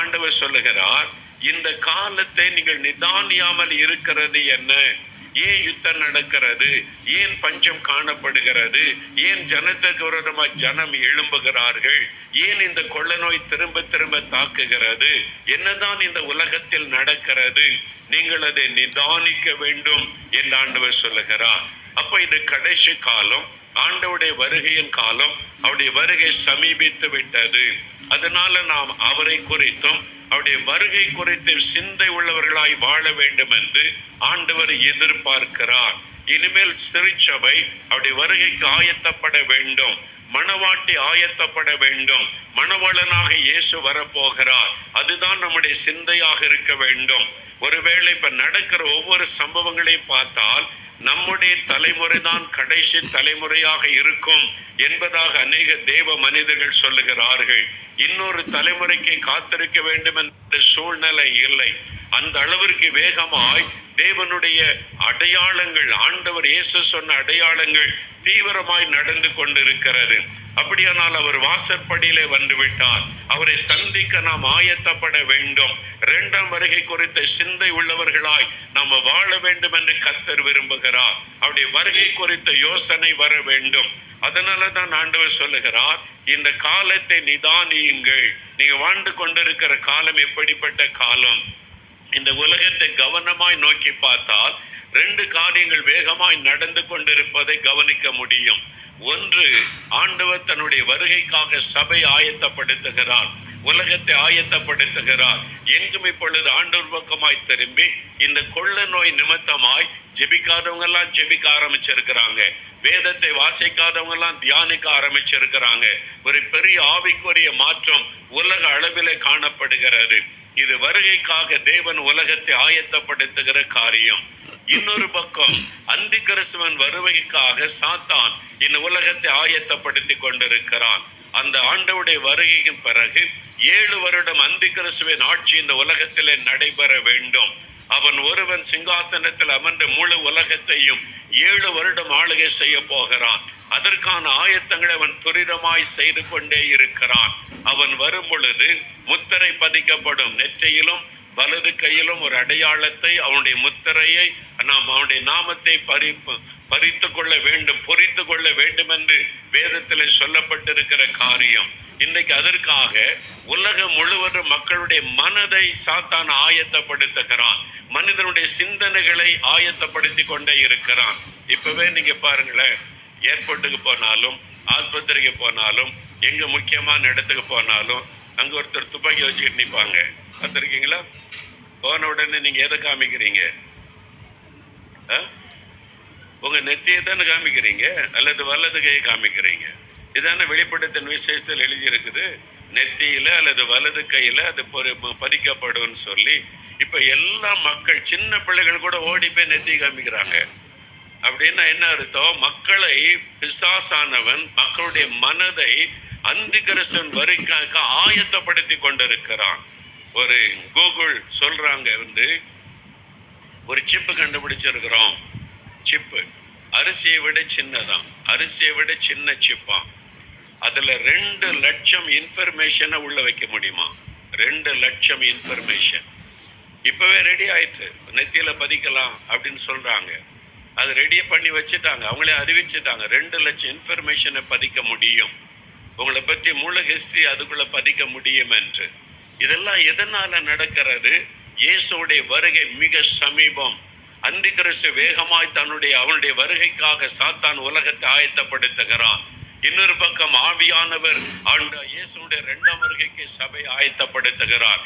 ஆண்டவர் சொல்லுகிறார் இந்த காலத்தை நீங்கள் நிதானியாமல் இருக்கிறது என்ன? ஏன் யுத்தம் நடக்கிறது? ஏன் பஞ்சம் காணப்படுகிறது? ஏன் ஜனத்துக்கு விரோதமாய் ஜனம் எழும்புகிறார்கள்? ஏன் இந்த கொள்ள நோய் திரும்ப திரும்ப தாக்குகிறது? என்னதான் இந்த உலகத்தில் நடக்கிறது? நீங்கள் அதை நிதானிக்க வேண்டும் என்று ஆண்டவர் சொல்லுகிறார். அப்ப இது கடைசி காலம். ஆண்டவுடைய வருகையின் காலம் அவருடைய வருகை சமீபித்து விட்டது. அதனால நாம் அவரை குறித்தும் அவருடைய வருகை குறித்து சிந்தை உள்ளவர்களாய் வாழ வேண்டும் என்று ஆண்டவர் எதிர்பார்க்கிறார். இனிமேல் சிறுச்சபை அவருடைய வருகைக்கு ஆயத்தப்பட வேண்டும். மணவாட்டி ஆயத்தப்பட வேண்டும். மணவளனாக இயேசு வரப்போகிறார். அதுதான் நம்முடைய சிந்தையாக இருக்க வேண்டும். ஒருவேளை இப்ப நடக்கிற ஒவ்வொரு சம்பவங்களையும் பார்த்தால் நம்முடைய தலைமுறை தான் கடைசி தலைமுறையாக இருக்கும் என்பதாக அநேக தேவ மனிதர்கள் சொல்லுகிறார்கள். இன்னொரு தலைமுறைக்கு காத்திருக்க வேண்டும் என்ற சூழ்நிலை இல்லை. அந்த அளவிற்கு வேகமாய் தேவனுடைய அடையாளங்கள் ஆண்டவர் இயேசு சொன்ன அடையாளங்கள் தீவிரமாய் நடந்து கொண்டிருக்கிறது. அப்படியானால் அவர் வாசற்படியிலே வந்து விட்டார் அவரை சந்திக்க நாம் ஆயத்தப்பட வேண்டும். இரண்டாம் வருகை குறித்த சிந்தை உள்ளவர்களாய் நாம் வாழ வேண்டும் என்று கத்தர் விரும்புகிறார். அவருடைய வருகை குறித்த யோசனை வர வேண்டும். அதனால தான் ஆண்டவர் சொல்லுகிறார் இந்த காலத்தை நிதானியுங்கள். நீங்க வாழ்ந்து கொண்டிருக்கிற காலம் எப்படிப்பட்ட காலம்? இந்த உலகத்தை கவனமாய் நோக்கி பார்த்தால் ரெண்டு காரியங்கள் வேகமாய் நடந்து கொண்டிருப்பதை கவனிக்க முடியும். ஒன்று ஆண்டவர் தன்னுடைய வருகைக்காக சபை ஆயத்தப்படுத்துகிறார். உலகத்தை ஆயத்தப்படுத்துகிறார். எங்கும் இப்பொழுது ஆண்டூர் பக்கமாய் திரும்பி இந்த கொள்ள நோய் நிமித்தமாய் ஜெபிக்காதவங்க எல்லாம் ஜெபிக்க ஆரம்பிச்சிருக்கிறாங்க. வேதத்தை வாசிக்காதவங்க எல்லாம் தியானிக்க ஆரம்பிச்சிருக்கிறாங்க. ஒரு பெரிய ஆவிக்குரிய மாற்றம் உலக அளவிலே காணப்படுகிறது. இது வருகைக்காக தேவன் உலகத்தை ஆயத்தப்படுத்துகிற காரியம். இன்னொரு பக்கம் அந்தி கிறிஸ்துவன் வருகைக்காக சாத்தான் இந்த உலகத்தை ஆயத்தப்படுத்தி கொண்டிருக்கிறான். அந்த ஆண்டவுடைய வருகையின் பிறகு ஏழு வருடம் அந்தி கிறிஸ்துவின் ஆட்சி இந்த உலகத்திலே நடைபெற வேண்டும். அவன் ஒருவன் சிங்காசனத்தில் அமர்ந்த முழு உலகத்தையும் ஏழு வருடம் ஆளுகை செய்ய போகிறான். அதற்கான ஆயத்தங்களை அவன் துரிதமாய் செய்து கொண்டே இருக்கிறான். அவன் வரும் பொழுது முத்திரை பதிக்கப்படும். நெற்றியிலும் வலது கையிலும் ஒரு அடையாளத்தை அவனுடைய முத்திரையை நாம் அவனுடைய நாமத்தை பறிப்பு பறித்து கொள்ள வேண்டும் பொறித்து கொள்ள வேண்டும் என்று வேதத்தில் சொல்லப்பட்டிருக்கிற காரியம். இன்றைக்கு அதற்காக உலகம் முழுவதும் மக்களுடைய மனதை சாத்தான் ஆயத்தப்படுத்துகிறான். மனிதனுடைய சிந்தனைகளை ஆயத்தப்படுத்தி கொண்டே இருக்கிறான். இப்பவே நீங்க பாருங்களேன் ஏர்போர்ட்டுக்கு போனாலும் ஆஸ்பத்திரிக்கு போனாலும் எங்க முக்கியமான இடத்துக்கு போனாலும் அங்க ஒருத்தர் துப்பாக்கி வச்சுக்கிட்டு நிற்பாங்க பார்த்துருக்கீங்களா? போன உடனே நீங்க எதை காமிக்கிறீங்க? உங்க நெத்தியை தானே காமிக்கிறீங்க? அல்லது வலது கையை காமிக்கிறீங்க? இதான வெளிப்படத்தின் விசேஷத்தில் எழுதி இருக்குது நெத்தியில அல்லது வலது கையில அது பதிக்கப்படும் சொல்லி இப்ப எல்லா மக்கள் சின்ன பிள்ளைகள் கூட ஓடி போய் நெத்தி காமிக்கிறாங்க. அப்படின்னா என்ன அர்த்தம்? மக்களை பிசாசானவன் மக்களுடைய மனதை அந்திகரசன் வரிக்காக ஆயத்தப்படுத்தி கொண்டிருக்கிறான். ஒரு கூகுள் சொல்கிறாங்க வந்து ஒரு சிப்பு கண்டுபிடிச்சிருக்கிறோம். சிப்பு அரிசியை விட சின்னதாம். அரிசியை விட சின்ன சிப்பாம் அதில் ரெண்டு லட்சம் இன்ஃபர்மேஷனை உள்ளே வைக்க முடியுமா? ரெண்டு லட்சம் இன்ஃபர்மேஷன் இப்போவே ரெடி ஆயிட்டு நெத்தியில் பதிக்கலாம் அப்படின்னு சொல்கிறாங்க அது ரெடியை பண்ணி வச்சுட்டாங்க. அவங்களே அறிவிச்சுட்டாங்க. ரெண்டு லட்சம் இன்ஃபர்மேஷனை பதிக்க முடியும். உங்களை பற்றி மூல ஹிஸ்ட்ரி அதுக்குள்ளே பதிக்க முடியும் என்று. இதெல்லாம் எதனால நடக்கிறது? இயேசுடைய வருகை மிக சமீபம். அந்திகிறிஸ்து வேகமாய் தன்னுடைய அவனுடைய வருகைக்காக சாத்தான் உலகத்தை ஆயத்தப்படுத்துகிறான். இன்னொரு பக்கம் ஆவியானவர் ஆண்ட இயேசுடைய இரண்டாம் வருகைக்கு சபை ஆயத்தப்படுத்துகிறார்.